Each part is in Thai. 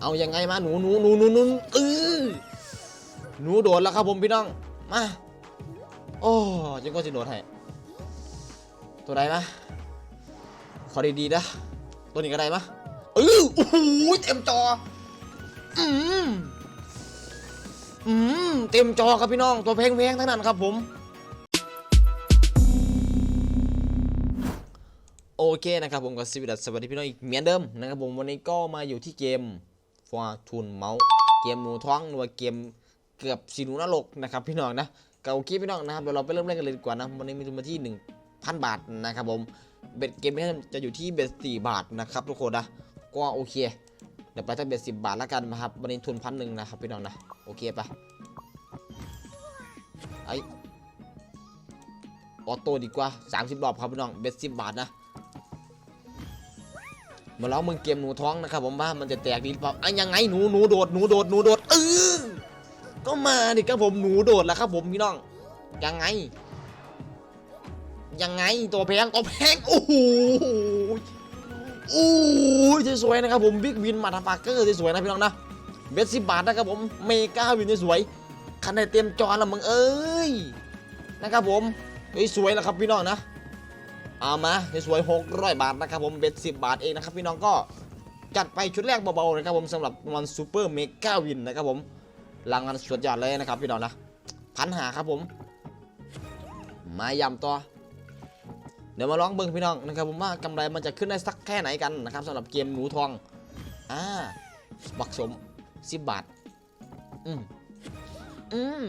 เอายังไงมาหนูหนูหนูหนูหนูเออหนูโดดแล้วครับผมพี่น้อง มา โอ้จังก็จะโดดให้ตัวใดมาขอดีๆนะตัวนี้ก็ได้มะเออโอ้โหเต็มจอ อืมอืมเต็มจอครับพี่น้อง ตัวเพลงๆทั้งนั้นครับผมโอเคนะครับผมก็สวัสดีสวัสดีพี่น้องอีกเหมือนเดิมนะครับผมวันนี้ก็มาอยู่ที่เกม ฟอร์ทูนเมาส์เกมหนูท้องหรือว่าเกมเกือบสีหนูนรกนะครับพี่น้องนะเก็โอเคพี่น้องนะครับเดี๋ยวเราไปเริ่มเล่นกันเลยดีกว่านะวันนี้มีทุนมาที่ 1,000 บาทนะครับผมเบ็ดเกมนี้จะอยู่ที่เบ็ดสี่บาทนะครับทุกคนนะก็โอเคเดี๋ยวไปตั้งเบ็ดสิบาทแล้วกันนะครับวันนี้ทุนพันหนึ่งนะครับพี่น้องนะโอเคปะไอออโต้ดีกว่า 30รอบครับพี่น้องเบ็ดสิบบาทนะ มาลองมึงเกมหนูท้องนะครับผมว่ามันจะแตกดีหรือเปล่าอะยังไงหนูหนูโดดหนูโดดหนูโดดเออก็มาดิครับผมหนูโดดแล้วครับผมพี่น้องยังไง ยังไงตัวแพงตัวแพงโอ้โหโอ้ยสวยๆนะครับผมบิ๊กวินมาทาฟาเกอร์สวยๆนะพี่น้องนะเบสสิบบาทนะครับผมเมกาวินสวยคันในเต็มจอและมึงเอ้ยนะครับผมเฮ้ยสวยแล้วครับพี่น้องนะ เอามาสวยหกร้อยบาทนะครับผมเบ็ดสิบบาทเองนะครับพี่น้องก็จัดไปชุดแรกเบาๆนะครับผมสำหรับวันซูเปอร์เมกาวินนะครับผมรางวัลสุดยอดเลยนะครับพี่น้องนะพันหาครับผม มายำต่อเดี๋ยวมาลองเบิ้งพี่น้องนะครับผมว่ากำไรมันจะขึ้นได้สักแค่ไหนกันนะครับสำหรับเกมหนูทองอ่าบักสมสิบบาท อืมอืม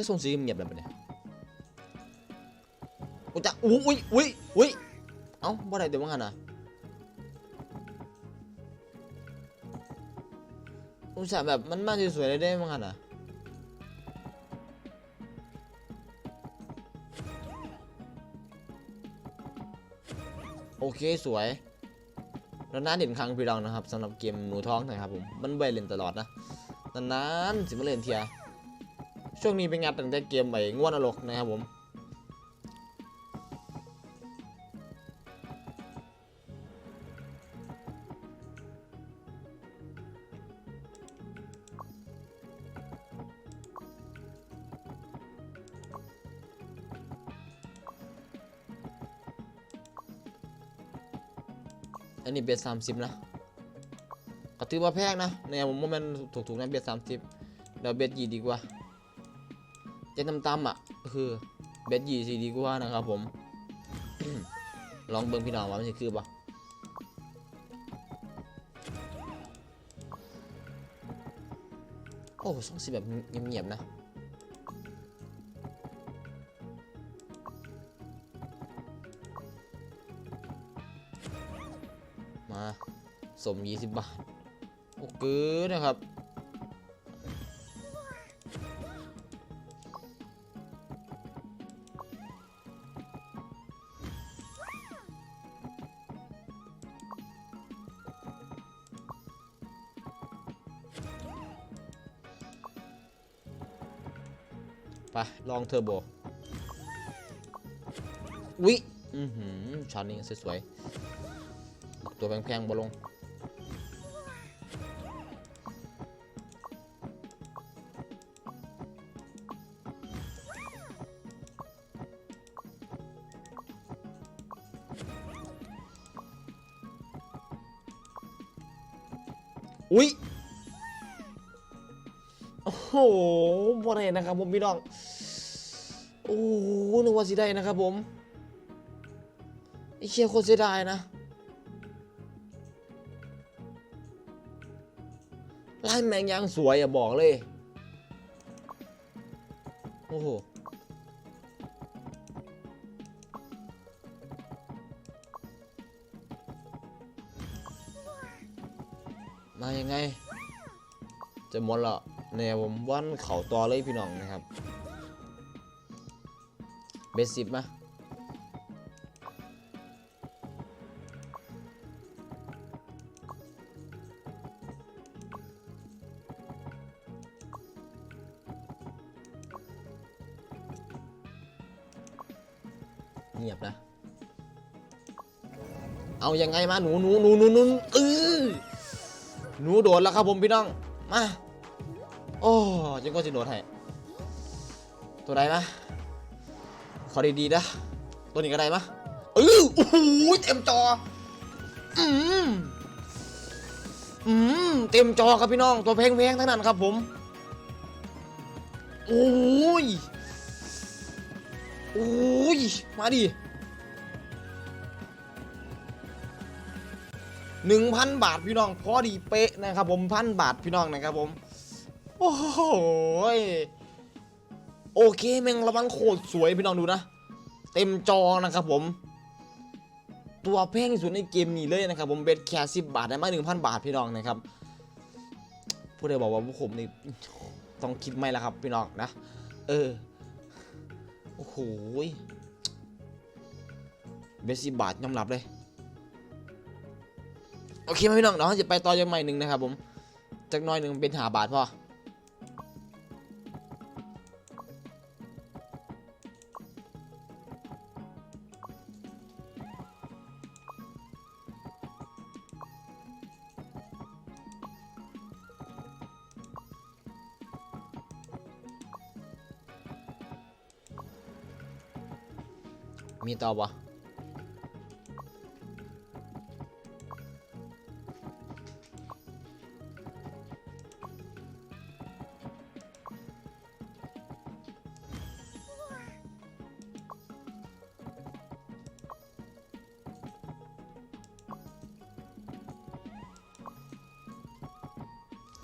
คือส่งสีเงียบแบบนี้อุ้ยจะอุ้ยอุ้ยอุ้ยอุ้ยเอ้าบ่ได้เดี๋ยวมั้งหันอะอุตส่าห์แบบมันมาสวยๆเลยได้มั้งหันอะโอเคสวยแล้วน่าเด่นครั้งพี่เรานะครับสำหรับเกมหนูท้องนะครับผมมันไม่เล่นตลอดนะนานๆสิมาเล่นเทีย ช่วงนี้เป็นงานตั้งแต่เกมใหม่ง่วนนรกนะครับผมอันนี้เบียดสามสิบนะก็ถือว่าแพงนะเนี่ยผมว่ามันถูกๆนะเบียดสามสิบเดี๋ยวเบียดยี่ดีกว่า เจ็ดต่ำๆอะ คือเบ็ดยี่สีดีกว่านะครับผม ลองเบิ่งพี่น้องว่ามันจะคือปะโอ้สองสิบแบบเงียบๆนะมาสม 20 บาท โอ้เกินนะครับ ไปลองเทอร์โบวิอือหือช็อตนี้สวยๆตัวแพงๆบอลงอุ๊ย โอ้โหบ่ได้นะครับผมพี่น้อง โอ้โหนึกว่าสิได้นะครับผมไอ้เชียโคตรเสียดายนะลายแมงยังสวยอะบอกเลย โอ้โหมายังไง จะหมดและ เนี่ยผมว่านเขาตอเลยพี่น้องนะครับ เบสิบมาเงียบนะ เอายังไงมาหนูหนูหนูหนูหนูเออหนูโดดแล้วครับผมพี่น้อง มา โอ้จังก็จะโดดให้ตัวใดนะขอดีๆนะตัวนี้ก็ได้มะเออโอ้โหเต็มจออืมอืมเต็มจอครับพี่น้องตัวแพงๆทั้งนั้นครับผมโอ้ยโอ้ยมาดิหนึ่งพันบาทพี่น้องพอดีเป๊ะนะครับผมพันบาทพี่น้องนะครับผม โอ้โหโอเคแมงระวังโคตรสวยพี่น้องดูนะ เต็มจอนะครับผม ตัวแพงที่สุดในเกมนี้เลยนะครับ ผมเบ็ดแค่สิบบาทได้มาหนึ่งพันบาทพี่น้องนะครับผู้ใดบอกว่าพวกผมนี่ต้องคิดไม่ละครับพี่น้องนะ เออโอ้โหเบสสิบบาทยอมรับเลยโอเคไหมพี่น้องเนาะจะไปต่อยังใหม่หนึ่งนะครับผมจากน้อยหนึ่งเป็นหาบาทพ่อ มีต่อปะ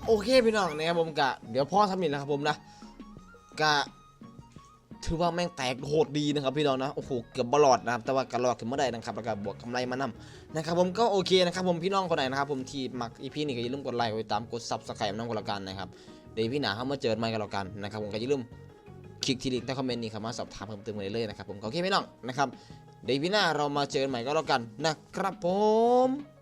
โอเคพี่น้องนะครับผมกะเดี๋ยวพ่อทำอีกแล้วครับผมนะกะ ถือว่าแม่งแตกโหดดีนะครับพี่น้องนะโอ้โหเกือบบอลอดนะครับแต่ว่ากระลอดขึ้นมาได้นะครับแล้วก็บวกกำไรมานำนะครับผมก็โอเคนะครับผมพี่น้องคนไหนนะครับผมที่มักอีพีนี้ก็อย่าลืมกดไลค์กดติดตามกดซับสไครต์น้องกันละกันนะครับเดี๋ยวพี่หนาเข้ามาเจอกันใหม่กันละกันนะครับผมก็อย่าลืมคลิกที่ลิงก์ใต้คอมเมนต์นี้ครับมาสอบถามเพิ่มเติมกันเลยๆนะครับผมโอเคพี่น้องนะครับเดี๋ยวพี่หน้าเรามาเจอกันใหม่ก็แล้วกันนะครับผม